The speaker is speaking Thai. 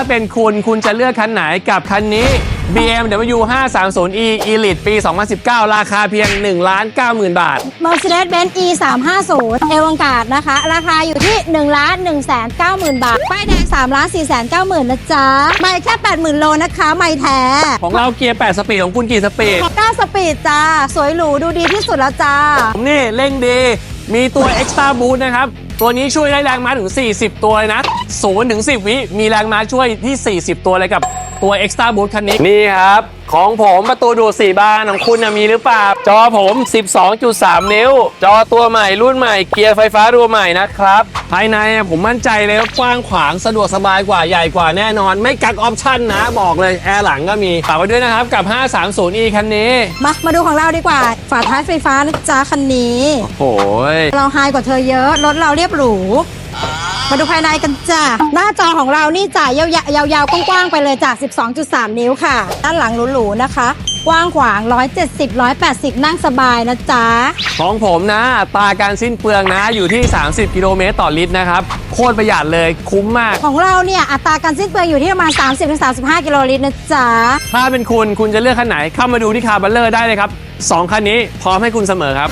าเป็นคุณคุณจะเลือกคันไหนกับคันนี้ BMW 530e Elite ปี 2019 ราคาเพียง 1 9 0 0 0 0 บาท Mercedes-Benz E 3 5 0เอวังการ์ดนะคะ ราคาอยู่ที่1ล้าน1 9 0 0 0 0 บาท ป้ายแดง3ล้าน4 9 0 0 0 0นะจ๊ะ ไม่แค่ 80,000 โลนะคะ ไม่แท้ ของเราเกียร์ 8 สปีดของคุณกี่สปีด9สปีดจ้า สวยหรูดูดีที่สุดแล้วจ้าผมนี่เร่งดี มีตัว Extra Boost นะครับ ตัวนี้ช่วยได้แรงม้าถึง 40 ตัวเลยนะ0ถึง10 วิมีแรงม้าช่วยที่ 40 ตัวเลยกับ ตัว Extra Boost คันนี้ นี่ครับ ของผมประตูดูด4บานของคุณนะมีหรือเปล่า จอผม 12.3 นิ้ว จอตัวใหม่รุ่นใหม่เกียร์ไฟฟ้าตัวใหม่นะครับ ภายในอะผมมั่นใจเลยว่ากว้างขวางสะดวกสบายกว่าใหญ่กว่าแน่นอน ไม่กักออปชั่นนะบอกเลยแอร์หลังก็มีฝากไว้ด้วยนะครับกับ 530e คันนี้มามาดูของเราดีกว่า ฝาท้ายไฟฟ้านะจ๊ะคันนี้ โอ้ย เราไฮกว่าเธอเยอะ รถเราเรียบหรู มาดูภายในกันจ้ะ หน้าจอของเรานี่จ่ายยาวๆยาวๆ กว้างๆ ไปเลยจ้ะ 12.3 นิ้วค่ะ ด้านหลังหรูๆ นะคะ กว้างขวาง 170 180 นั่งสบายนะจ๊ะ ของผมนะอัตราการสิ้นเปลืองนะ อยู่ที่ 30 กิโลเมตรต่อลิตรนะครับ โคตรประหยัดเลยคุ้มมาก ของเราเนี่ย อัตราการสิ้นเปลืองอยู่ที่ประมาณ 30-35 กิโลลิตรนะจ๊ะ ถ้าเป็นคุณคุณจะเลือกคันไหนเข้ามาดูที่คาร์บัลเลอร์ได้เลยครับสองคันนี้พร้อมให้คุณเสมอครับ